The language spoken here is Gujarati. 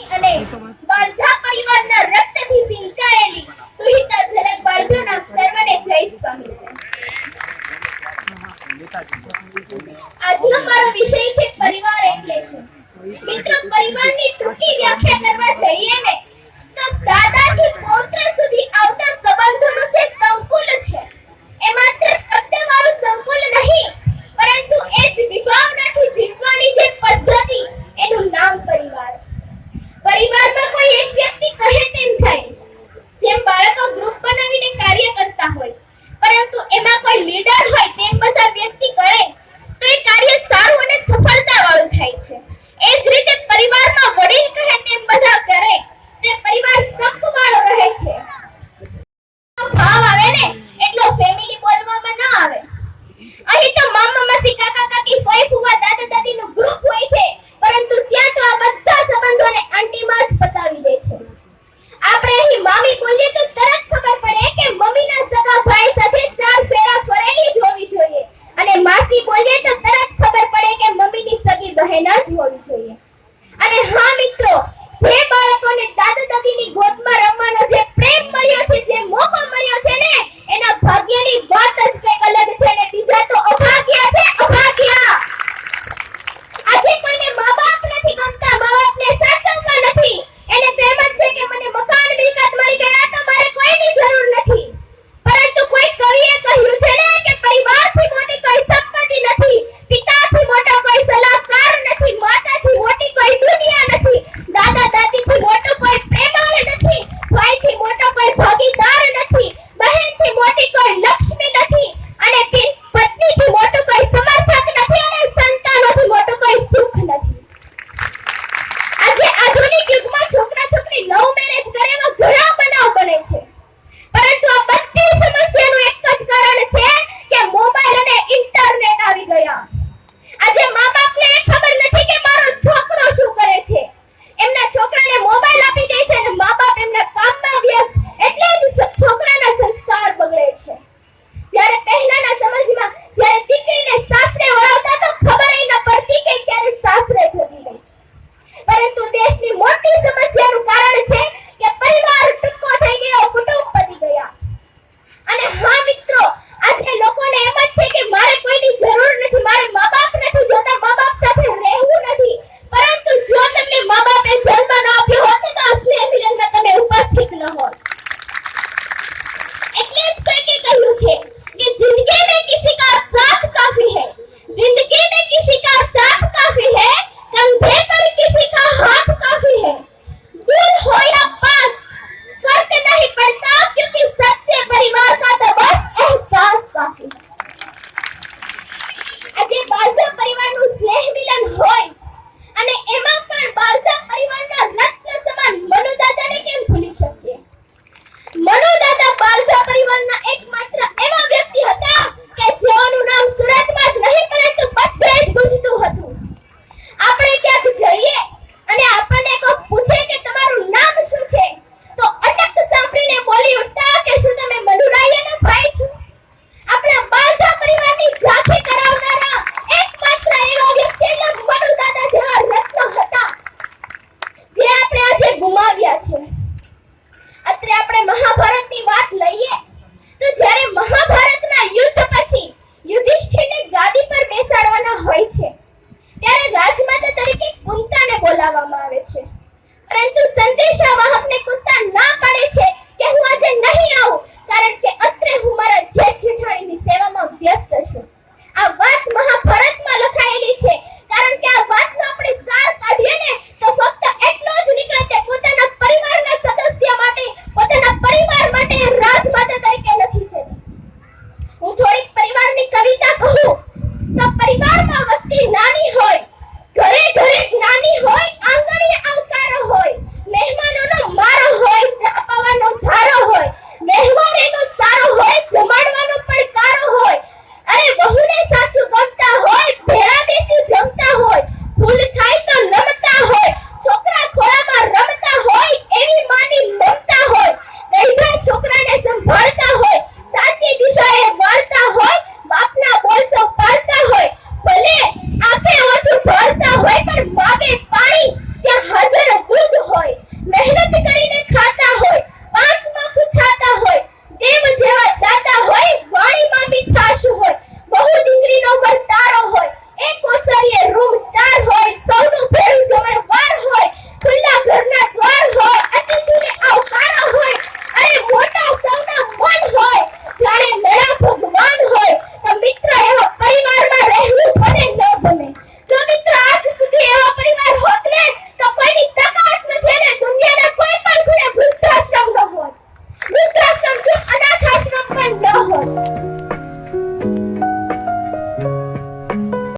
અને બાળધા પરિવારના રક્તથી સિંચાયેલી વિષય છે પરિવાર એટલે શું? મિત્રો, પરિવારની ટૂંકી વ્યાખ્યા કરવા જઈએ અહીં તો મામા માસી, કાકા કાકી, ફોઈ ફુવા, દાદા દાદી નું ગ્રુપ હોય છે. પરંતુ ત્યાં તો આ બધા સંબંધો ને આંટી માં જ પતાવી દે છે. આપણે અહીં મામી બોલીએ તો મોટી સમસ્યાનું કારણ છે કે પરિવાર ટૂંકો થઈ ગયો, કુટુંબ પતી ગયા. અને હા મિત્રો, આજે લોકોને એમ જ છે કે મારે કોઈની જરૂર નથી, મારે મા બાપ નથી જોતા મા બાપ સાથે રહેવું નથી. પરંતુ જો તમને મા બાપે જન્મ ન આપ્યો હોત તો અસલી અભિનંદન તમે ઉપસ્થિત ન હોત. એટલે જ કોઈકે કહ્યું છે